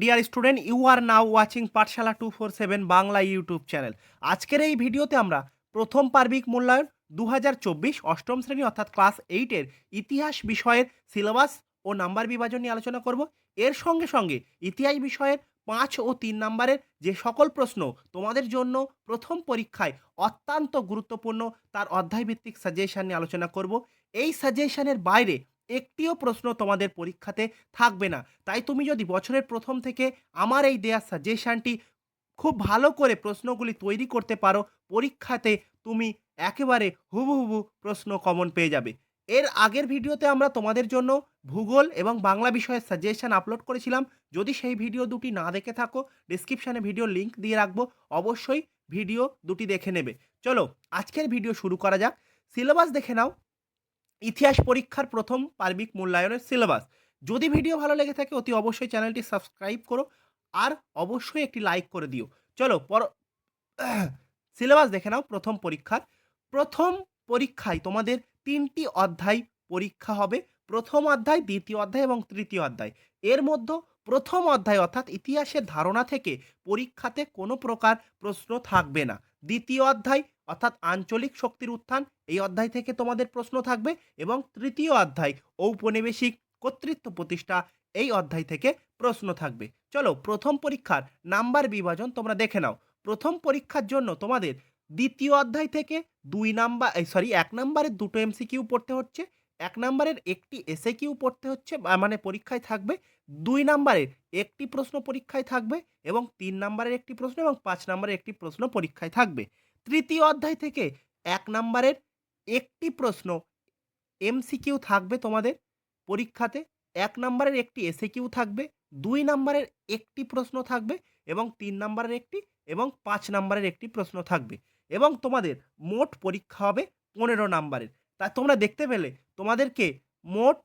Dear student you are now watching Pathshala two four seven Bangla YouTube channel আজকের এই ভিডিওতে আমরা প্রথম পার্বিক মূল্যায়ন দু অষ্টম শ্রেণি অর্থাৎ ক্লাস এইটের ইতিহাস বিষয়ের সিলেবাস ও নাম্বার বিভাজন নিয়ে আলোচনা করব। এর সঙ্গে সঙ্গে ইতিহাস বিষয়ের পাঁচ ও তিন নাম্বারের যে সকল প্রশ্ন তোমাদের জন্য প্রথম পরীক্ষায় অত্যন্ত গুরুত্বপূর্ণ, তার অধ্যায়ভিত্তিক সাজেশন নিয়ে আলোচনা করব। এই সাজেশনের বাইরে একটিও প্রশ্ন তোমাদের পরীক্ষাতে থাকবে না। তাই তুমি যদি বছরের প্রথম থেকে আমার এই দেয়া সাজেশানটি খুব ভালো করে প্রশ্নগুলি তৈরি করতে পারো, পরীক্ষাতে তুমি একেবারে হুবহু প্রশ্ন কমন পেয়ে যাবে। এর আগের ভিডিওতে আমরা তোমাদের জন্য ভূগোল এবং বাংলা বিষয়ের সাজেশন আপলোড করেছিলাম। যদি সেই ভিডিও দুটি না দেখে থাকো ডিসক্রিপশানে ভিডিও লিংক দিয়ে রাখব। অবশ্যই ভিডিও দুটি দেখে নেবে। চলো, আজকের ভিডিও শুরু করা যাক। সিলেবাস দেখে নাও। ইতিহাস পরীক্ষার প্রথম পার্বিক মূল্যায়নের সিলেবাস যদি ভিডিও ভালো লেগে থাকে, অতি অবশ্যই চ্যানেলটি সাবস্ক্রাইব করো আর অবশ্যই একটি লাইক করে দিও। চলো, পর সিলেবাস দেখে নাও প্রথম পরীক্ষার। প্রথম পরীক্ষায় তোমাদের তিনটি অধ্যায় পরীক্ষা হবে। প্রথম অধ্যায়, দ্বিতীয় অধ্যায় এবং তৃতীয় অধ্যায়। এর মধ্যে প্রথম অধ্যায় অর্থাৎ ইতিহাসের ধারণা থেকে পরীক্ষাতে কোনো প্রকার প্রশ্ন থাকবে না। দ্বিতীয় অধ্যায় অর্থাৎ আঞ্চলিক শক্তির উত্থান, এই অধ্যায় থেকে তোমাদের প্রশ্ন থাকবে এবং তৃতীয় অধ্যায়, ঔপনিবেশিক কর্তৃত্ব প্রতিষ্ঠা, এই অধ্যায় থেকে প্রশ্ন থাকবে। চলো প্রথম পরীক্ষার নাম্বার বিভাজন তোমরা দেখে নাও। প্রথম পরীক্ষার জন্য তোমাদের দ্বিতীয় অধ্যায় থেকে দুই নাম্বার সরি, এক নাম্বারের দুটো এমসিকিউ পড়তে হচ্ছে, এক নাম্বারের একটি এসে কিউ পড়তে হচ্ছে মানে পরীক্ষায় থাকবে, দুই নাম্বারের একটি প্রশ্ন পরীক্ষায় থাকবে এবং তিন নাম্বারের একটি প্রশ্ন এবং পাঁচ নাম্বারের একটি প্রশ্ন পরীক্ষায় থাকবে। তৃতীয় অধ্যায় থেকে এক নাম্বারের একটি প্রশ্ন, এমসিকিউ থাকবে তোমাদের পরীক্ষাতে, এক নাম্বারের একটি এসে কিউ থাকবে, দুই নাম্বারের একটি প্রশ্ন থাকবে এবং তিন নাম্বারের একটি এবং পাঁচ নাম্বারের একটি প্রশ্ন থাকবে এবং তোমাদের মোট পরীক্ষা হবে পনেরো নাম্বারের। তা তোমরা দেখতে পেলে, তোমাদেরকে মোট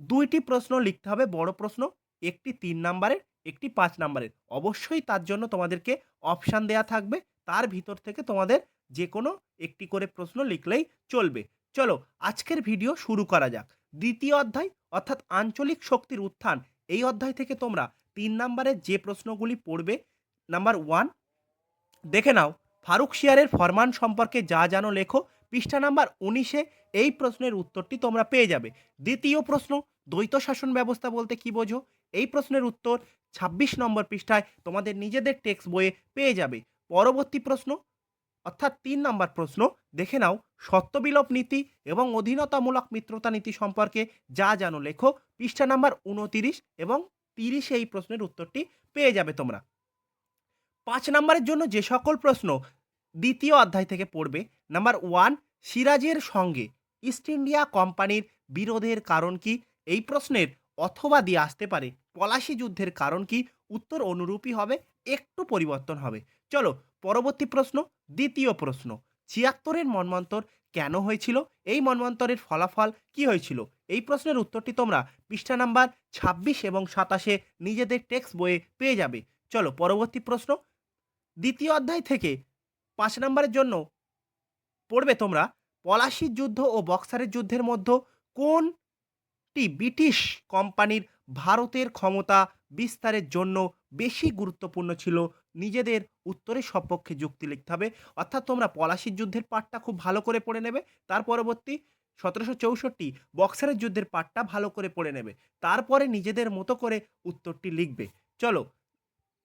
দুইটি প্রশ্ন লিখতে হবে, বড় প্রশ্ন, একটি তিন নাম্বারের, একটি পাঁচ নাম্বারের। অবশ্যই তার জন্য তোমাদেরকে অপশান দেয়া থাকবে তার ভিতর থেকে তোমাদের যে কোনো একটি করে প্রশ্ন লিখলেই চলবে। চলো, আজকের ভিডিও শুরু করা যাক। দ্বিতীয় অধ্যায়, অর্থাৎ আঞ্চলিক শক্তির উত্থান। এই অধ্যায় থেকে তোমরা তিন নাম্বারের যে প্রশ্নগুলি পড়বে, নাম্বার ওয়ান, দেখে নাও, ফারুক শিয়ারের ফরমান সম্পর্কে যা জানো লেখো। পৃষ্ঠা নাম্বার উনিশে এই প্রশ্নের উত্তরটি তোমরা পেয়ে যাবে। দ্বিতীয় প্রশ্ন, দ্বৈত শাসন ব্যবস্থা বলতে কি বোঝো? এই প্রশ্নের উত্তর ২৬ নম্বর পৃষ্ঠায় তোমাদের নিজেদের টেক্সট বইয়ে পেয়ে যাবে। পরবর্তী প্রশ্ন, অর্থাৎ তিন নম্বর প্রশ্ন, দেখে নাও সত্যবিলোপ নীতি এবং অধীনতামূলক মিত্রতা নীতি সম্পর্কে যা জানো লেখো, পৃষ্ঠা নাম্বার উনতিরিশ এবং তিরিশে এই প্রশ্নের উত্তরটি পেয়ে যাবে তোমরা। পাঁচ নম্বরের জন্য যে সকল প্রশ্ন দ্বিতীয় অধ্যায় থেকে পড়বে, নাম্বার ওয়ান, সিরাজের সঙ্গে ইস্ট ইন্ডিয়া কোম্পানির বিরোধের কারণ কি? এই প্রশ্নের অথবা দিয়ে আসতে পারে পলাশি যুদ্ধের কারণ কি? উত্তর অনুরূপই হবে, একটু পরিবর্তন হবে। চলো, পরবর্তী প্রশ্ন, দ্বিতীয় প্রশ্ন। ছিয়াত্তরের মন্বন্তর কেন হয়েছিল? এই মন্বন্তরের ফলাফল কি হয়েছিল? এই প্রশ্নের উত্তরটি তোমরা পৃষ্ঠা নাম্বার ছাব্বিশ এবং সাতাশে নিজেদের টেক্সট বইয়ে পেয়ে যাবে। চলো, পরবর্তী প্রশ্ন। দ্বিতীয় অধ্যায় থেকে পাঁচ নম্বরের জন্য পড়বে তোমরা, পলাশির যুদ্ধ ও বক্সারের যুদ্ধের মধ্যে কোনটি ব্রিটিশ কোম্পানির ভারতের ক্ষমতা বিস্তারের জন্য বেশি গুরুত্বপূর্ণ ছিল নিজেদের উত্তরের সপক্ষে যুক্তি লিখতে হবে। অর্থাৎ তোমরা পলাশির যুদ্ধের পাঠটা খুব ভালো করে পড়ে নেবে। তার পরবর্তী সতেরোশো চৌষট্টি বক্সারের যুদ্ধের পাঠটা ভালো করে পড়ে নেবে। তারপরে নিজেদের মতো করে উত্তরটি লিখবে। চলো,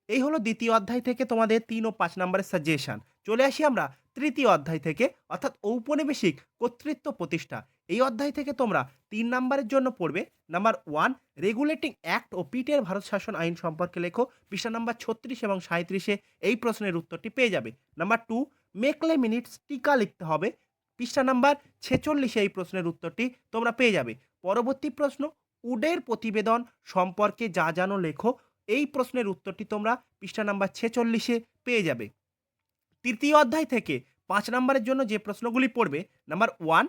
এই হলো দ্বিতীয় অধ্যায় থেকে তোমাদের তিন ও পাঁচ নম্বরের সাজেশান চলে আসি আমরা তৃতীয় অধ্যায় থেকে, অর্থাৎ ঔপনিবেশিক কর্তৃত্ব প্রতিষ্ঠা। এই অধ্যায় থেকে তোমরা তিন নাম্বারের জন্য পড়বে। নাম্বার ওয়ান, রেগুলেটিং অ্যাক্ট ও পিটের ভারত শাসন আইন সম্পর্কে লেখো। পৃষ্ঠা নাম্বার ছত্রিশ এবং সাঁত্রিশে এই প্রশ্নের উত্তরটি পেয়ে যাবে। নাম্বার টু, মেকলে মিনিটস টিকা লিখতে হবে। পৃষ্ঠা নাম্বার ছেচল্লিশে এই প্রশ্নের উত্তরটি তোমরা পেয়ে যাবে। পরবর্তী প্রশ্ন, উডের প্রতিবেদন সম্পর্কে যা জানো লেখো। এই প্রশ্নের উত্তরটি তোমরা পৃষ্ঠা নাম্বার ছেচল্লিশে পেয়ে যাবে। তৃতীয় অধ্যায় থেকে পাঁচ নম্বরের জন্য যে প্রশ্নগুলি পড়বে, number one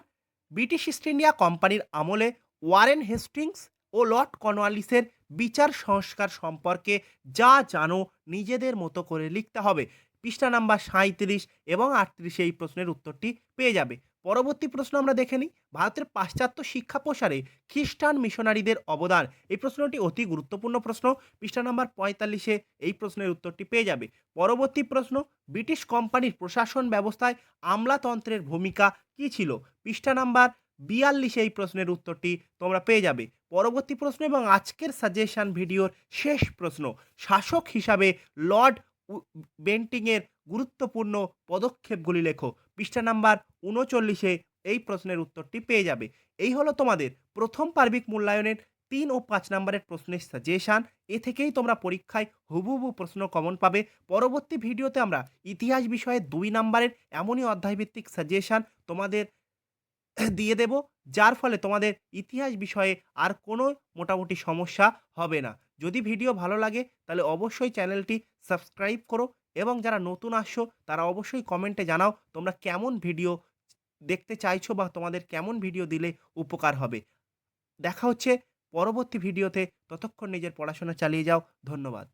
British East India কোম্পানির আমলে ওয়ারেন হেস্টিংস ও লর্ড কর্নওয়ালিসের বিচার সংস্কার সম্পর্কে যা জানো নিজেদের মতো করে লিখতে হবে। পৃষ্ঠা নাম্বার সাঁত্রিশ এবং আটত্রিশে এই প্রশ্নের উত্তরটি পেয়ে যাবে। পরবর্তী প্রশ্ন আমরা দেখে নিই। ভারতের পাশ্চাত্য শিক্ষা প্রসারে খ্রিস্টান মিশনারিদের অবদান। এই প্রশ্নটি অতি গুরুত্বপূর্ণ প্রশ্ন। পৃষ্ঠা নাম্বার পঁয়তাল্লিশে এই প্রশ্নের উত্তরটি পেয়ে যাবে। পরবর্তী প্রশ্ন, ব্রিটিশ কোম্পানির প্রশাসন ব্যবস্থায় আমলাতন্ত্রের ভূমিকা কী ছিল? পৃষ্ঠা নাম্বার বিয়াল্লিশে এই প্রশ্নের উত্তরটি তোমরা পেয়ে যাবে। পরবর্তী প্রশ্ন এবং আজকের সাজেশন ভিডিওর শেষ প্রশ্ন। শাসক হিসাবে লর্ড বেন্টিংয়ের গুরুত্বপূর্ণ পদক্ষেপগুলি লেখো। পৃষ্ঠা নাম্বার উনচল্লিশে এই প্রশ্নের উত্তরটি পেয়ে যাবে। এই হলো তোমাদের প্রথম পার্বিক মূল্যায়নের তিন ও পাঁচ নম্বরের প্রশ্নের সাজেশান। এ থেকেই তোমরা পরীক্ষায় হুবহু প্রশ্ন কমন পাবে। পরবর্তী ভিডিওতে আমরা ইতিহাস বিষয়ে দুই নম্বরের এমনই অধ্যায়ভিত্তিক সাজেশান তোমাদের দিয়ে দেব, যার ফলে তোমাদের ইতিহাস বিষয়ে আর কোনো মোটামুটি সমস্যা হবে না। যদি ভিডিও ভালো লাগে, তাহলে অবশ্যই চ্যানেলটি সাবস্ক্রাইব করো এবং যারা নতুন আসছো, তারা অবশ্যই কমেন্টে জানাও তোমরা কেমন ভিডিও দেখতে চাইছো বা তোমাদের কেমন ভিডিও দিলে উপকার হবে। দেখা হচ্ছে পরবর্তী ভিডিওতে ততক্ষণ নিজের পড়াশোনা চালিয়ে যাও। ধন্যবাদ।